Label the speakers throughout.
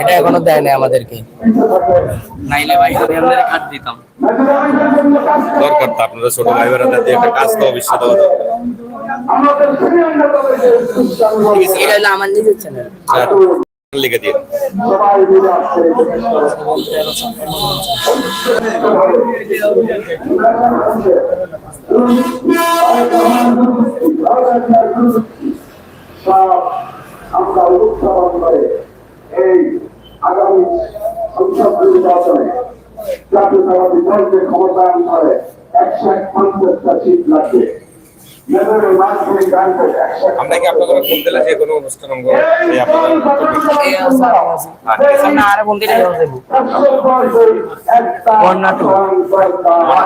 Speaker 1: এটা এখনও দেয় না আমাদেরকে। নাইলে ভাই আমি আপনাদের কাট দিতাম।
Speaker 2: দরকার তো আপনাদের ছোট ভাই দিয়ে একটা কাজ তো অবশ্যই দেওয়া দরকার।
Speaker 3: আমাদের শ্রীলঙ্কা দলের
Speaker 1: এটা হলো আমার নিজের চ্যানেল
Speaker 2: লিখে দিয়ে
Speaker 3: আমরা করে এই আগামী উৎসব নির্বাচনে জাতীয়তাবাদী দলকে ক্ষমতায়ন করে একশো এক পঞ্চাশটা সিট লাগবে।
Speaker 2: আমরা কি আপনাদের ফোন দিলে যে কোনো অনুষ্ঠান অঙ্গ?
Speaker 1: বলতে।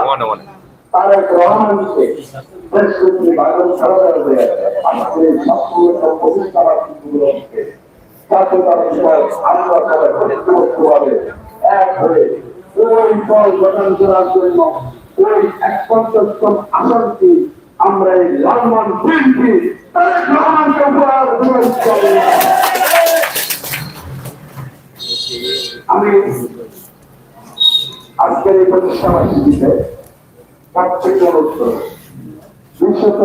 Speaker 2: মনে মনে
Speaker 3: হয়ে এক হয়ে ওই দল গঠন করার জন্য ওই আসনটি আমরা এই জার্মান বিএনপি, তারেক রহমানকে উপহার। আমি আজকের এই প্রতিষ্ঠাবাসীকে সবথেকে অনুরোধ বিশেষত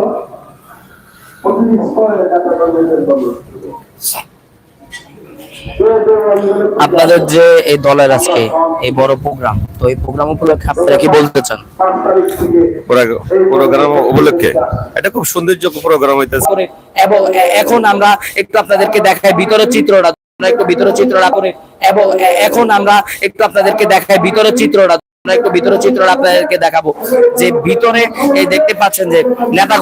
Speaker 3: প্রতিটি স্তরের নেতাকর্মীদের অনুরোধ করব।
Speaker 1: আপনাদের যে এই দলের আজকে এই বড় প্রোগ্রাম তো এই প্রোগ্রাম উপলক্ষে আপনারা কি বলতে চান?
Speaker 2: প্রোগ্রাম উপলক্ষে। এটা খুব সৌন্দর্য প্রোগ্রাম হইতেছে।
Speaker 1: এবং এখন আমরা একটু আপনাদেরকে দেখাই ভিতরের চিত্রটা। আমরা একটু ভিতরের চিত্রটা করে এবং এখন আমরা একটু আপনাদেরকে দেখাই ভিতরের চিত্রটা। আমরা একটু ভিতরের চিত্রটা আপনাদেরকে দেখাবো। যে ভিতরে এই দেখতে পাচ্ছেন যে নেতা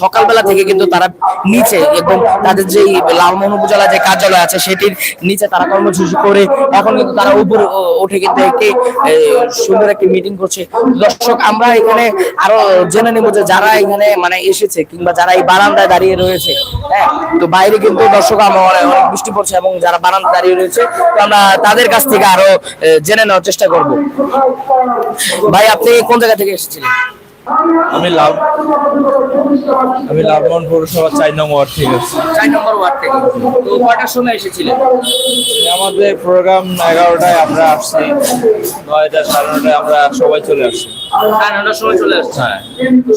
Speaker 1: সকালবেলা থেকে কিন্তু তারা নিচে এবং তাদের যে লালমোহন উপজেলা যে কার্যালয় আছে সেটির নিচে তারা কর্মসূচি করে এখন কিন্তু তারা উপরে উঠে কিন্তু একটি সুন্দর একটি মিটিং করছে। দর্শক, আমরা এখানে আরও জেনে নেব যে যারা এখানে মানে এসেছে কিংবা যারা এই বারান্দায় দাঁড়িয়ে রয়েছে হ্যাঁ? তো বাইরে কিন্তু দর্শক আমরা অনেক বৃষ্টি পড়ছে এবং যারা বারান্দায় দাঁড়িয়ে রয়েছে, তো আমরা তাদের কাছ থেকে আরও জেনে নেওয়ার চেষ্টা করব। ভাই, আপনি কোন জায়গা থেকে এসেছিলেন?
Speaker 4: আমি লাভ আমি লাভমোহন পৌরসভা চার নম্বর ওয়ার্ড থেকে আছি
Speaker 1: চার নম্বর ওয়ার্ড থেকে। তো কটার সময় এসেছিলেন?
Speaker 4: আমাদের প্রোগ্রাম এগারোটায় আমরা আসছি। নয়টা সাড়ে নটায় আমরা সবাই চলে আসছি।
Speaker 1: সাড়ে নটার সময় চলে আসছে
Speaker 4: হ্যাঁ।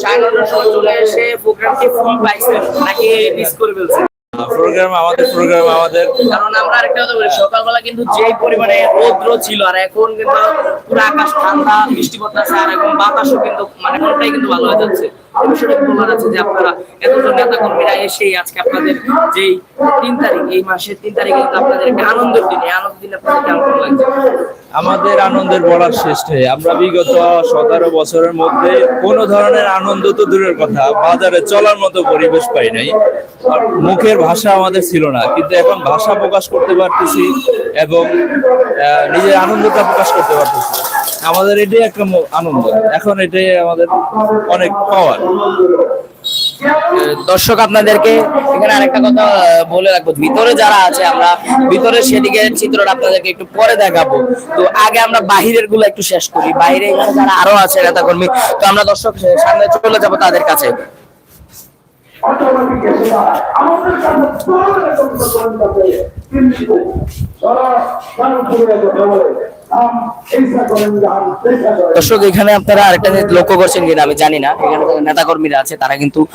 Speaker 1: সাড়ে নটার সময় চলে এসে প্রোগ্রামটি ফুল পাইছেন? নাকি মিস করে ফেলছেন?
Speaker 4: প্রোগ্রাম আমাদের প্রোগ্রাম আমাদের।
Speaker 1: কারণ আমরা আরেকটা কথা বলি সকালবেলা কিন্তু যেই পরিমাণে রৌদ্র ছিল আর এখন কিন্তু পুরো আকাশ ঠান্ডা বৃষ্টি পড়তেছে আর এখন বাতাসও কিন্তু মানে কোনটাই কিন্তু ভালো হয়ে যাচ্ছে। বিষয়টা একটু বলা যাচ্ছে যে আপনারা এতজন নেতা কর্মীরা এসেই আজকে আপনাদের যেই তিন তারিখ এই মাসের তিন তারিখে কিন্তু আপনাদের একটা আনন্দের দিন এই আনন্দের দিনে আপনাদের কেমন লাগছে?
Speaker 4: আমাদের আনন্দের বলার শেষ নেই আমরা বিগত সতেরো বছরের মধ্যে কোনো ধরনের আনন্দ তো দূরের কথা বাজারে চলার মতো পরিবেশ পাই নাই। আর মুখের ভাষা আমাদের ছিল না, কিন্তু এখন ভাষা প্রকাশ করতে পারতেছি এবং নিজের আনন্দটা প্রকাশ করতে পারতেছি। আমাদের এটাই একটা আনন্দ। এখন এটাই আমাদের অনেক পাওয়ার
Speaker 1: দর্শক আপনাদেরকে এখানে আরেকটা কথা বলে রাখব। ভিতরে যারা আছে, আমরা ভিতরে সেদিকে চিত্রটা আপনাদেরকে একটু পরে দেখাবো। তো আগে আমরা বাহিরেরগুলো একটু শেষ করি। বাইরে এখানে যারা আরও আছে নেতা কর্মী তো আমরা দর্শক সামনে চলে যাব তাদের কাছে।
Speaker 3: অটোমেটিক এসে দাঁড়ায়। আমাদের কাছে তরুণ কাছে কিন্তু কারণ করে কথা বলে
Speaker 1: দর্শক, এখানে আপনারা আরেকটা জিনিস লক্ষ্য করছেন কিনা আমি জানি না। এখানে নেতা কর্মীরা আছে, তারা কিন্তু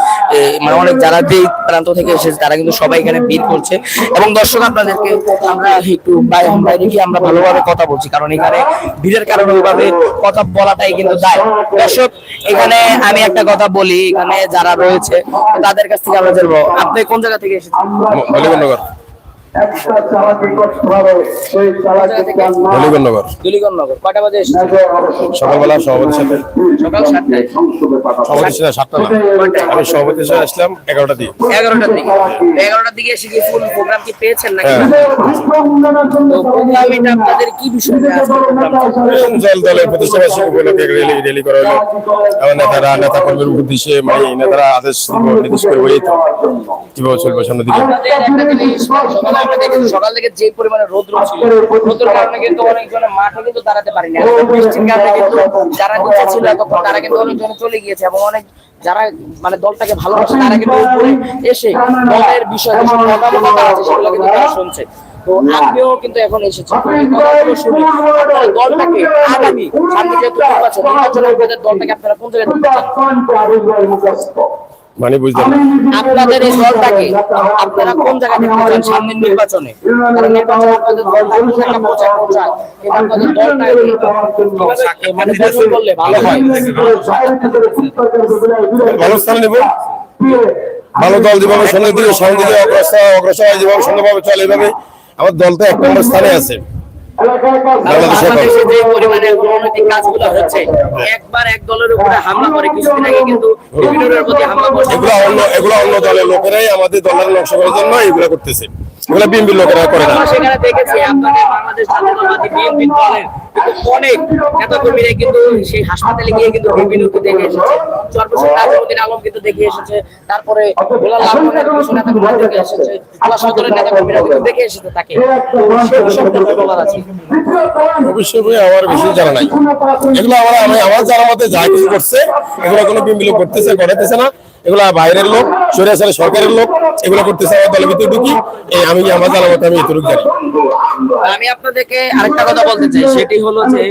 Speaker 1: মানে অনেক যারা যে প্রান্ত থেকে এসেছে, তারা কিন্তু সবাই এখানে ভিড় করছে। এবং দর্শক, আপনাদেরকে আমরা একটু বাই- বাইরে গিয়ে আমরা ভালোভাবে কথা বলছি, কারণ এখানে ভিড়ের কারণে ওইভাবে কথা বলাটাই কিন্তু দায়। দর্শক, এখানে আমি একটা কথা বলি, এখানে যারা রয়েছে, তাদের কাছ থেকে আমরা জানব, আপনি কোন জায়গা থেকে এসেছেন?
Speaker 2: একটা চালাকি করতে হবে সেই চালাকিটার নাম
Speaker 5: হলিগঞ্জনগর
Speaker 1: কয়টা বাজে এসেছে?
Speaker 2: মেজর অবসর।
Speaker 5: সকালবেলা সভাপতির সাথে।
Speaker 1: সকাল সাতটায়।
Speaker 2: সংসদে পাঠানো। হবে।
Speaker 5: সভাপতি ছিল সাতটা না। আমি সভাপতি আসলাম
Speaker 1: এগারোটার দিকে। এগারোটার দিকে। এসে কি ফুল প্রোগ্রাম কি পেয়েছেন নাকি?
Speaker 5: হ্যাঁ।
Speaker 1: প্রোগ্রাম এটা আপনাদের কি বিষয়?
Speaker 5: উপলক্ষে রেলি রেলি করা হলো। আমার নেতারা নেতা কর্মীর উদ্দেশ্যে মানে নেতারা আদেশ নির্দেশ করব এই তো। কীভাবে চলবে সামনের দিকে।
Speaker 1: আমরা দেখেছি সকাল থেকে যে পরিমাণে রোদ্র ছিল রোদ্রের কারণে কিন্তু অনেকজনে মাঠে কিন্তু দাঁড়াতে পারেনি। বৃষ্টির কারণে কিন্তু যারা নিচে ছিল এতক্ষণ তারা কিন্তু অনেকজন চলে গিয়েছে এবং অনেক যারা মানে দলটাকে ভালোবাসে তারা কিন্তু উপরে এসে দলের বিষয়ে যেসব মতামত আছে সেগুলো কিন্তু তারা শুনছে। তো আপনিও কিন্তু এখন কথাগুলো শুনে। আপনারা দলটাকে আগামী সামনে যেহেতু নির্বাচন নির্বাচনে দলটাকে আপনারা কোন জায়গায়
Speaker 5: মানে বুঝলাম
Speaker 1: আপনাদের এই দলটাকে আপনারা কোন জায়গায় দেখতে চান? সামনের নির্বাচনে? দলটা দলটা মানে ভালো
Speaker 5: স্থান নেব। ভালো দল যেভাবে সঙ্গে দিকে সঙ্গে দিকে অগ্রসর অগ্রসর যেভাবে সুন্দরভাবে চলে এভাবে। আমার দল তো এক নম্বর স্থানে আছে।
Speaker 1: বাংলাদেশে যে পরিমাণে কাজগুলো হচ্ছে একবার এক দলের উপরে হামলা করে কিছুদিন আগে কিন্তু বিভিন্ন প্রতি হামলা করছে।
Speaker 5: এগুলো অন্য এগুলো অন্য দলের লোকেরাই আমাদের দলের নকশা করার জন্য এগুলো করতেছে। এগুলো বিএনপির লোকেরা করে না।
Speaker 1: সেখানে দেখেছি আপনাদের বাংলাদেশ জাতীয়তাবাদী বিএনপি দলের অনেক নেতাকর্মীরা কিন্তু সেই হাসপাতালে গিয়ে কিন্তু বিভিন্নকে দেখে এসেছে। চরপোষণ নাজমুদ্দিন আলম কিন্তু দেখে এসেছে তারপরে গোলাল লালমনের কিছু নেতাকর্মীরা দেখে এসেছে সদরের নেতাকর্মীরা কিন্তু দেখে এসেছে তাকে।
Speaker 5: অবশ্যই বই আমার বেশি জানা নাই। এগুলো আমার আমি আমার জানার মতে যা কিছু করছে এগুলো কোনো বিএনপি লোক করতেছে করাতেছে না। এগুলো বাইরের লোক, সরিয়া সালে সরকারের লোক, এগুলো করতেছে আমার দলের ভিতরে ঢুকি এই আমি আমার মতে আমি এতটুকু জানি।
Speaker 1: আমি আপনাদেরকে আরেকটা কথা বলতে চাই, সেটি হলো যে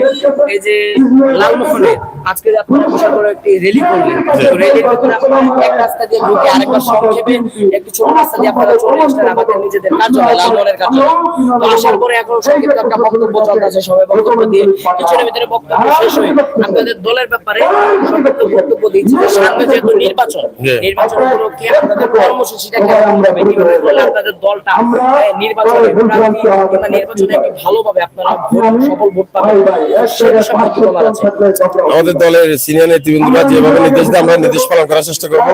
Speaker 1: এই যে লালমোহনে আজকে আপনারা বিশাল বড় একটি র্যালি করলেন। তো র্যালির ভিতরে এক রাস্তা দিয়ে ঢুকে আরেকবার সংক্ষেপে একটি ছোট রাস্তা দিয়ে আপনারা চলে এসেছেন আমাদের নিজেদের কার্যালয় লালমোহনের কার্যালয়। তো আসার পরে এখন সংক্ষিপ্ত একটা বক্তব্য চলতেছে সবাই বক্তব্য দিয়ে কিছুক্ষণের ভিতরে বক্তব্য শেষ হয়ে আপনাদের দলের ব্যাপারে সংক্ষিপ্ত বক্তব্য দিচ্ছে। যে সামনে যেহেতু নির্বাচন নির্বাচন উপলক্ষে আপনাদের কর্মসূচিটা কেমন হবে কীভাবে আপনাদের দলটা নির্বাচনে কিংবা নির্বাচনে একটি ভালোভাবে আপনারা ভোট সফল ভোট পাবেন সে বিষয়ে কি বলার আছে।
Speaker 5: আমাদের দলের সিনিয়র নেতৃবৃন্দরা যেভাবে নির্দেশ দেয় আমরা নির্দেশ পালন করার চেষ্টা করব।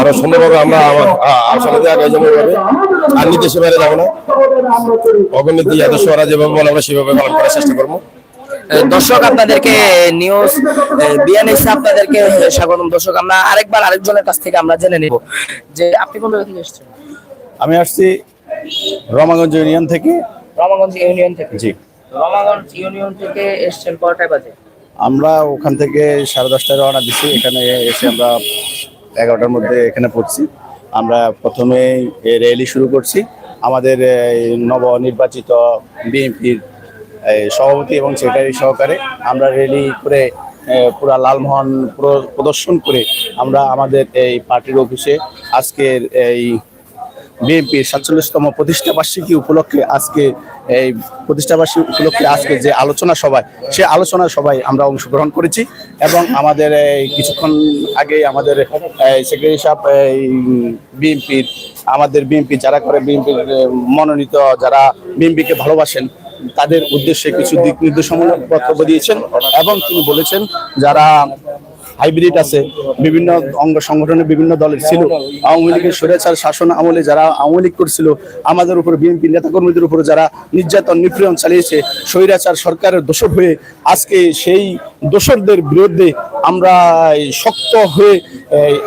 Speaker 5: আরও সুন্দরভাবে আমরা আমার আসলে আগে যাব এভাবে। আর নির্দেশে বাইরে যাব না। অগণিত আদর্শ ওরা যেভাবে বলে আমরা সেভাবে পালন করার চেষ্টা করব।
Speaker 1: দর্শক আপনাদেরকে নিউজ বিএনএস আপনাদেরকে স্বাগতম। দর্শক আমরা আরেকবার আরেকজনের কাছ থেকে আমরা জেনে নেব যে আপনি কোন জায়গা থেকে এসেছেন?
Speaker 3: আমি আসছি রমাগঞ্জ ইউনিয়ন থেকে।
Speaker 1: রমাগঞ্জ ইউনিয়ন থেকে।
Speaker 3: জি।
Speaker 1: রমাগঞ্জ ইউনিয়ন থেকে এসেছেন কয়টায় বাজে?
Speaker 3: আমরা ওখান থেকে সাড়ে দশটায় রওনা দিচ্ছি এখানে এসে আমরা এগারোটার মধ্যে এখানে পড়ছি। আমরা প্রথমে র্যালি শুরু করছি। আমাদের নবনির্বাচিত বিএনপির সভাপতি এবং সেক্রেটারি সহকারে আমরা র্যালি করে পুরা লালমোহন প্র- প্রদর্শন করে আমরা আমাদের এই পার্টির অফিসে আজকের এই বিএনপির সাতচল্লিশতম প্রতিষ্ঠা বার্ষিকী উপলক্ষে আজকে, এই প্রতিষ্ঠা বার্ষিকী উপলক্ষে আজকে যে আলোচনা সভায়, সে আলোচনা সভায় আমরা অংশগ্রহণ করেছি এবং আমাদের কিছুক্ষণ আগে আমাদের সেক্রেটারি সাহেব, এই বিএনপির, আমাদের বিএনপি যারা করে, বিএনপির মনোনীত যারা বিএনপিকে ভালোবাসেন, তাদের উদ্দেশ্যে কিছু দিক নির্দেশমূলক বক্তব্য দিয়েছেন এবং তিনি বলেছেন, যারা হাইব্রিড আছে, বিভিন্ন অঙ্গ সংগঠনের বিভিন্ন দলের ছিল। আওয়ামী লীগের স্বৈরাচার শাসন আমলে যারা আওয়ামী লীগ করছিল, আমাদের উপর বিএনপি নেতাকর্মীদের উপর যারা নির্যাতন, নিপীড়ন চালিয়েছে, স্বৈরাচার সরকারের দোষর হয়ে আজকে সেই দোষরদের বিরুদ্ধে আমরা শক্ত হয়ে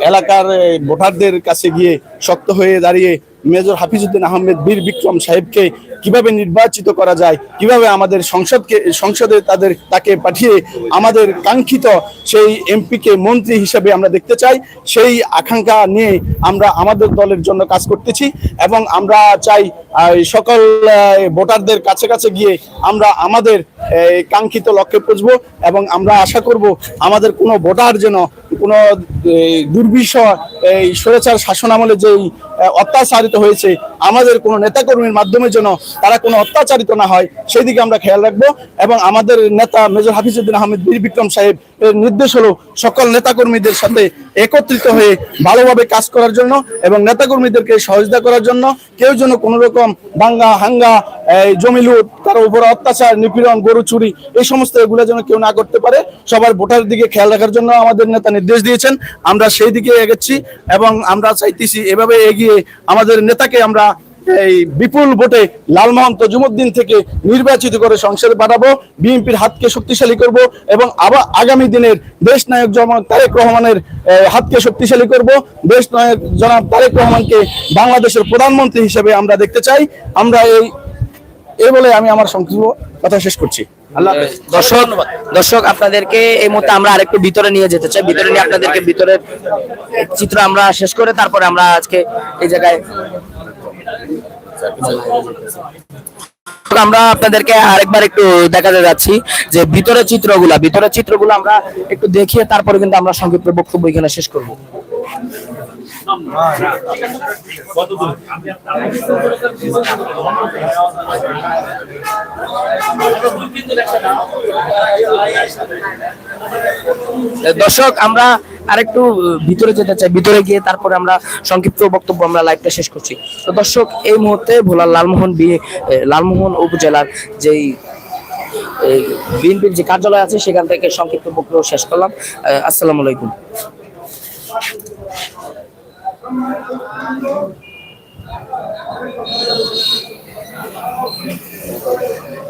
Speaker 3: এলাকার ভোটারদের কাছে গিয়ে শক্ত হয়ে দাঁড়িয়ে মেজর হাফিজউদ্দিন আহমেদ বীর বিক্রম সাহেবকে কীভাবে নির্বাচিত করা যায় কীভাবে আমাদের সংসদকে সংসদে তাদের তাকে পাঠিয়ে আমাদের কাঙ্ক্ষিত সেই এমপিকে মন্ত্রী হিসেবে আমরা দেখতে চাই সেই আকাঙ্ক্ষা নিয়ে আমরা আমাদের দলের জন্য কাজ করতেছি এবং আমরা চাই সকল ভোটারদের কাছে কাছে গিয়ে আমরা আমাদের কাঙ্ক্ষিত লক্ষ্যে পৌঁছবো এবং আমরা আশা করব আমাদের কোনো ভোটার যেন কোনো এই, দুর্বিষহ এই স্বৈরাচার শাসন আমলে যেই অত্যাচারিত হয়েছে, আমাদের কোনো নেতাকর্মীর মাধ্যমে যেন তারা কোনো অত্যাচারিত না হয় সেই দিকে আমরা খেয়াল রাখব। এবং আমাদের নেতা মেজর হাফিজুদ্দিন আহমেদ, বীর বিক্রম সাহেব, এর নির্দেশ হলো সকল নেতাকর্মীদের সাথে একত্রিত হয়ে ভালোভাবে কাজ করার জন্য এবং নেতাকর্মীদেরকে সহযোগিতা করার জন্য কেউ যেন কোনো রকম দাঙ্গা, হাঙ্গা জমি লুট, তার উপর অত্যাচার, নিপীড়ন, গরু চুরি, এই সমস্ত এগুলো যেন কেউ না করতে পারে, সবার ভোটার দিকে খেয়াল রাখার জন্য আমাদের নেতা নির্দেশ দিয়েছেন। আমরা সেই দিকে এগেছি এবং আমরা চাইতেছি এভাবে এগিয়ে আমাদের নেতাকে আমরা এই বিপুল ভোটে লালমোহন তজুমুদ্দিন থেকে নির্বাচিত করে সংসদে পাঠাবো। বিএনপির হাতকে শক্তিশালী করব এবং আবার আগামী দিনের দেশ নায়ক জনাব তারেক রহমানের হাতকে শক্তিশালী করব। দেশ নায়ক জনাব তারেক রহমানকে বাংলাদেশের প্রধানমন্ত্রী হিসেবে আমরা দেখতে চাই। আমরা এই এই বলে আমি আমার সংক্ষিপ্ত কথা শেষ করছি।
Speaker 1: দর্শক দর্শক আপনাদেরকে এই মুহূর্তে আমরা আরেকটু ভিতরে নিয়ে যেতে চাই। ভিতরে নিয়ে আপনাদেরকে ভিতরের চিত্র আমরা শেষ করে তারপরে আমরা আজকে এই জায়গায় আমরা আপনাদেরকে আরেকবার একটু দেখাতে যাচ্ছি যে ভিতরের চিত্রগুলা ভিতরের চিত্রগুলো আমরা একটু দেখিয়ে তারপরে কিন্তু আমরা সংক্ষিপ্ত বক্তব্য এখানে শেষ করব। দর্শক আমরা আরেকটু ভিতরে যেতে চাই। ভিতরে গিয়ে তারপরে আমরা সংক্ষিপ্ত বক্তব্য আমরা লাইভটা শেষ করছি। তো দর্শক এই মুহূর্তে ভোলার লালমোহন বিয়ে লালমোহন উপজেলার যেই বিএনপির যে কার্যালয় আছে সেখান থেকে সংক্ষিপ্ত বক্তব্য শেষ করলাম। আসসালামু আলাইকুম। Thank you.